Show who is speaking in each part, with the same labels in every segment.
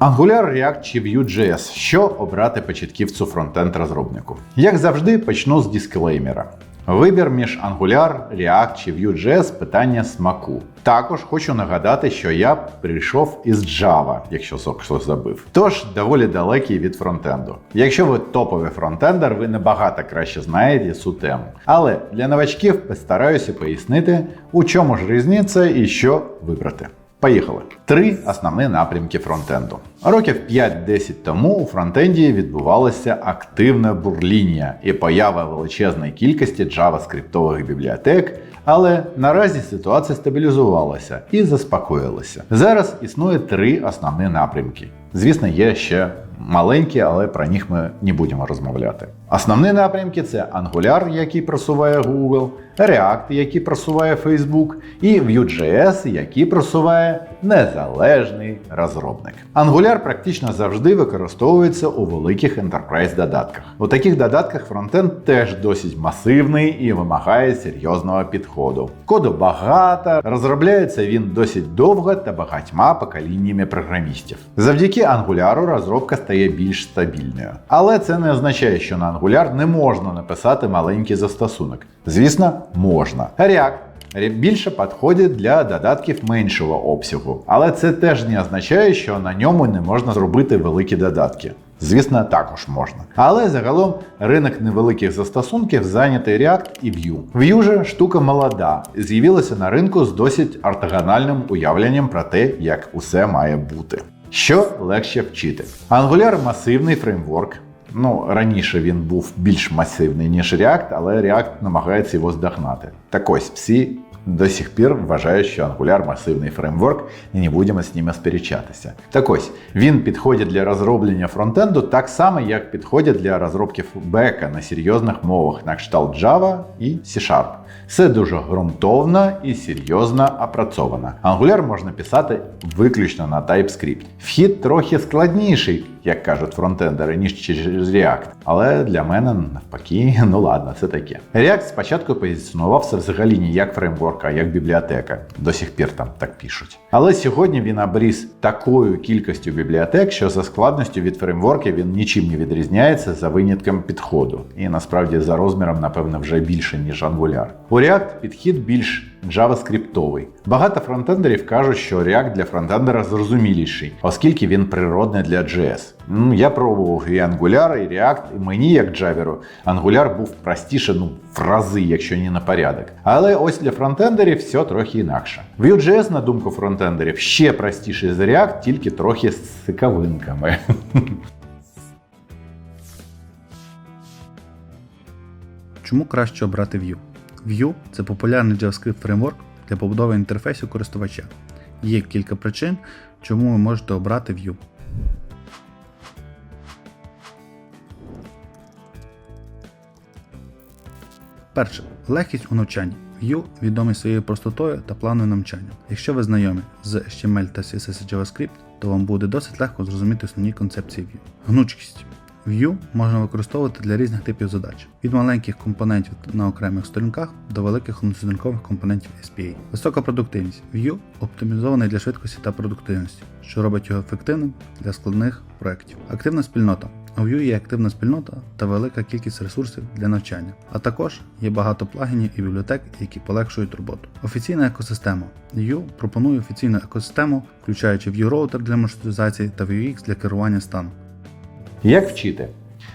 Speaker 1: Angular, React чи Vue.js. Що обрати початківцю фронтенд розробнику? Як завжди, почну з дисклеймера. Вибір між Angular, React чи Vue.js – питання смаку. Також хочу нагадати, що я прийшов із Java, якщо хтось забив. Тож доволі далекий від фронтенду. Якщо ви топовий фронтендер, ви набагато краще знаєте цю тему. Але для новачків постараюся пояснити, у чому ж різниця і що вибрати. Поїхали. Три основні напрямки фронтенду. Років 5-10 тому у фронтенді відбувалася активне бурління і поява величезної кількості джаваскриптових бібліотек. Але наразі ситуація стабілізувалася і заспокоїлася. Зараз існує три основні напрямки. Звісно, є ще маленькі, але про них ми не будемо розмовляти. Основні напрямки це Angular, який просуває Google, React, який просуває Facebook, і Vue.js, який просуває незалежний розробник. Angular практично завжди використовується у великих enterprise додатках. У таких додатках фронтенд теж досить масивний і вимагає серйозного підходу. Коду багато, розробляється він досить довго та багатьма поколіннями програмістів. Завдяки Angular розробка стає більш стабільною. Але це не означає, що на Angular не можна написати маленький застосунок. Звісно, можна. React більше підходить для додатків меншого обсягу, але це теж не означає, що на ньому не можна зробити великі додатки. Звісно, також можна. Але загалом ринок невеликих застосунків зайнятий React і Vue. Vue же штука молода, з'явилася на ринку з досить ортогональним уявленням про те, як усе має бути. Що легше вчити? Angular масивний фреймворк. Ну, раніше він був більш масивний, ніж React, але React намагається його здогнати. Так ось всі до сих пір вважають, що Angular масивний фреймворк, і не будемо з ними сперечатися. Так ось він підходить для розроблення фронтенду так само, як підходить для розробки бека на серйозних мовах, на кшталт Java і C-Sharp. Все дуже ґрунтовно і серйозно опрацьовано. Angular можна писати виключно на TypeScript. Вхід трохи складніший, як кажуть фронтендери, ніж через React. Але для мене навпаки, ну ладно, це таке. React спочатку позиціонувався взагалі не як фреймворк, а як бібліотека. До сих пір там так пишуть. Але сьогодні він обріз такою кількістю бібліотек, що за складністю від фреймворків він нічим не відрізняється за винятком підходу. І насправді за розміром, напевно, вже більше, ніж Angular. У React підхід більш JavaScriptовий. Багато фронтендерів кажуть, що React для фронтендера зрозуміліший, оскільки він природний для JS. Ну, Я пробував і Angular, і React, і мені, як джаверу, Angular був простіше, ну, в рази, якщо не на порядок. Але ось для фронтендерів все трохи інакше. Vue.js, на думку фронтендерів, ще простіший за React, тільки трохи з цікавинками.
Speaker 2: Чому краще обрати Vue? Vue це популярний JavaScript фреймворк для побудови інтерфейсу користувача. Є кілька причин, чому ви можете обрати Vue. Перше. Легкість у навчанні. Vue відомий своєю простотою та плавним навчанням. Якщо ви знайомі з HTML та CSS JavaScript, то вам буде досить легко зрозуміти основні концепції Vue. Гнучкість. Vue можна використовувати для різних типів задач, від маленьких компонентів на окремих сторінках до великих односторінкових компонентів SPA. Висока продуктивність. Vue оптимізований для швидкості та продуктивності, що робить його ефективним для складних проєктів. Активна спільнота. У Vue є активна спільнота та велика кількість ресурсів для навчання, а також є багато плагінів і бібліотек, які полегшують роботу. Офіційна екосистема. Vue пропонує офіційну екосистему, включаючи Vue Router для маршрутизації та Vuex для керування станом.
Speaker 1: Як вчити?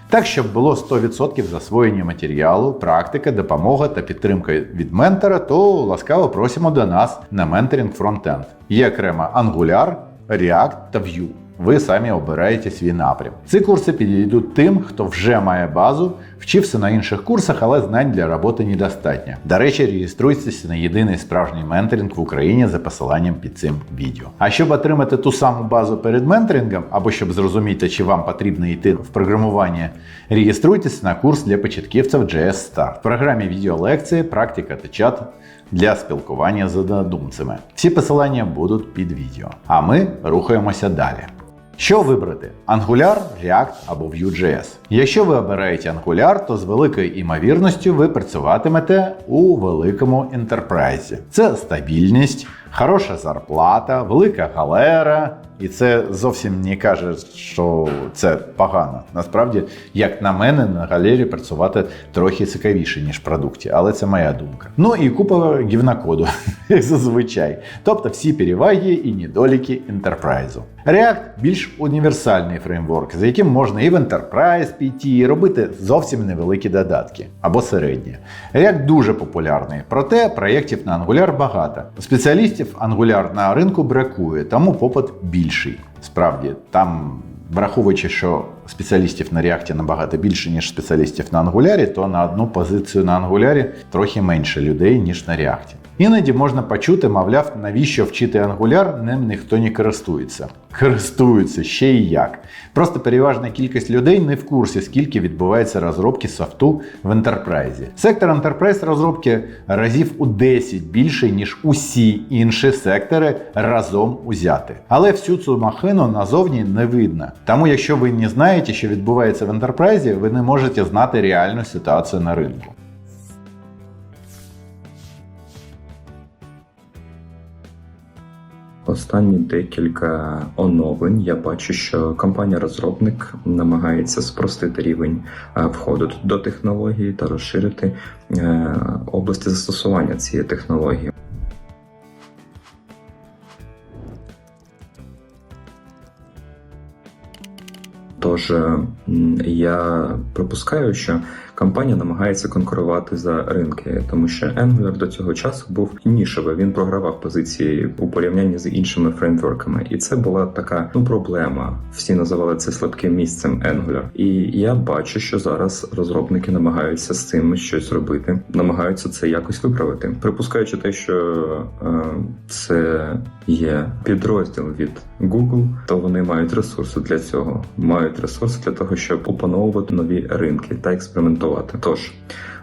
Speaker 1: Так, щоб було 100% засвоєння матеріалу, практика, допомога та підтримка від ментора, то ласкаво просимо до нас на менторинг фронтенд. Є окремо Angular, React та Vue. Ви самі обираєте свій напрям. Ці курси підійдуть тим, хто вже має базу, вчився на інших курсах, але знань для роботи недостатньо. До речі, реєструйтеся на єдиний справжній менторинг в Україні за посиланням під цим відео. А щоб отримати ту саму базу перед менторингом, або щоб зрозуміти, чи вам потрібно йти в програмування, реєструйтеся на курс для початківців JS Start. В програмі відеолекції, практика та чат для спілкування з однодумцями. Всі посилання будуть під відео. А ми рухаємося далі. Що вибрати? Angular, React або Vue.js? Якщо ви обираєте Angular, то з великою імовірністю ви працюватимете у великому інтерпрайзі. Це стабільність, хороша зарплата, велика галера, і це зовсім не каже, що це погано. Насправді, як на мене, на галері працювати трохи цікавіше, ніж в продукті, але це моя думка. Ну і купа гівнакоду, як зазвичай. Тобто всі переваги і недоліки ентерпрайзу. React більш універсальний фреймворк, за яким можна і в Enterprise піти, і робити зовсім невеликі додатки або середні. React дуже популярний, проте проєктів на Angular багато. Спеціалістів Angular на ринку бракує, тому попит більший. Справді, там, враховуючи, що спеціалістів на реакті набагато більше, ніж спеціалістів на ангулярі, то на одну позицію на ангулярі трохи менше людей, ніж на React. Іноді можна почути, мовляв, навіщо вчити Angular, ним ніхто не користується. Користуються ще і як. Просто переважна кількість людей не в курсі, скільки відбувається розробки софту в ентерпрайзі. Сектор Enterprise розробки разів у 10 більший, ніж усі інші сектори разом узяти. Але всю цю махину назовні не видно. Тому, якщо ви не знаєте, що відбувається в ентерпрайзі, ви не можете знати реальну ситуацію на ринку.
Speaker 3: Останні декілька оновлень я бачу, що компанія-розробник намагається спростити рівень е, входу до технології та розширити е, області застосування цієї технології. Тож я припускаю, що компанія намагається конкурувати за ринки, тому що Angular до цього часу був нішевий, він програвав позиції у порівнянні з іншими фреймворками, і це була така ну проблема. Всі називали це слабким місцем Angular. І я бачу, що зараз розробники намагаються з цим щось робити, намагаються це якось виправити, припускаючи те, що е, це є підрозділ від Google, то вони мають ресурси для цього, мають ресурси для того, щоб опановувати нові ринки та експериментувати. Тож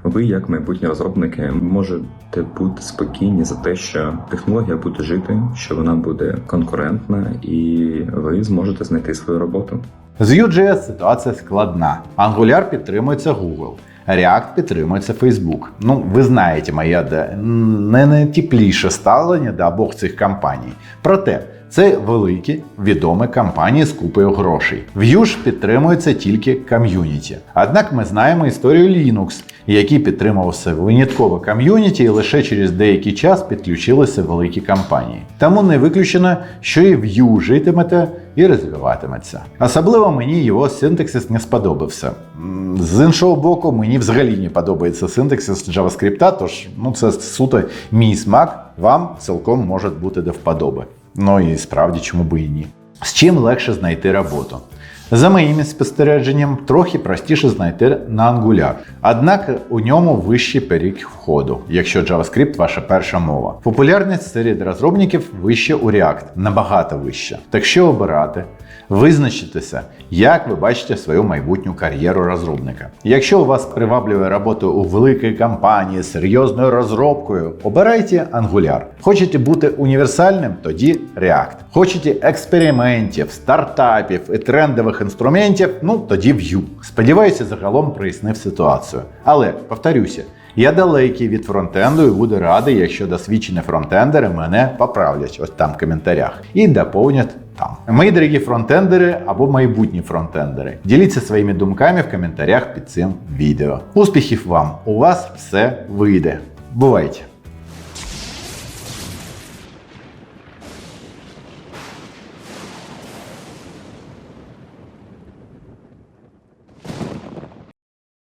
Speaker 3: ви, як майбутні розробники, можете бути спокійні за те, що технологія буде жити, що вона буде конкурентна, і ви зможете знайти свою роботу.
Speaker 1: З Vue.js ситуація складна. Angular підтримується Google. React підтримується Facebook. Ну, ви знаєте де- не найтепліше ставлення до обох цих компаній. Проте це великі відомі компанії з купою грошей. Vue ж підтримується тільки ком'юніті. Однак ми знаємо історію Linux, який підтримувався винятково ком'юніті і лише через деякий час підключилися великі компанії. Тому не виключено, що і Vue житимете і розвиватиметься. Особливо мені його синтаксис не сподобався. З іншого боку, мені взагалі не подобається синтаксис JavaScript, тож ну, це суто мій смак, вам цілком може бути до вподоби. Ну і справді, чому би і ні. З чим легше знайти роботу? За моїм спостереженням, трохи простіше знайти на Angular. Однак у ньому вищий поріг входу, якщо JavaScript ваша перша мова. Популярність серед розробників вище у React, набагато вища. Так що обирати? Визначитися, як ви бачите свою майбутню кар'єру розробника. Якщо у вас приваблює робота у великій компанії з серйозною розробкою, обирайте Angular. Хочете бути універсальним, тоді React. Хочете експериментів, стартапів і трендових інструментів, ну тоді Vue. Сподіваюся, загалом прояснив ситуацію. Але повторюся. Я далекий від фронтенду і буду радий, якщо досвідчені фронтендери мене поправлять ось там в коментарях і доповнять там. Мої дорогі фронтендери або майбутні фронтендери. Діліться своїми думками в коментарях під цим відео. Успіхів вам! У вас все вийде. Бувайте!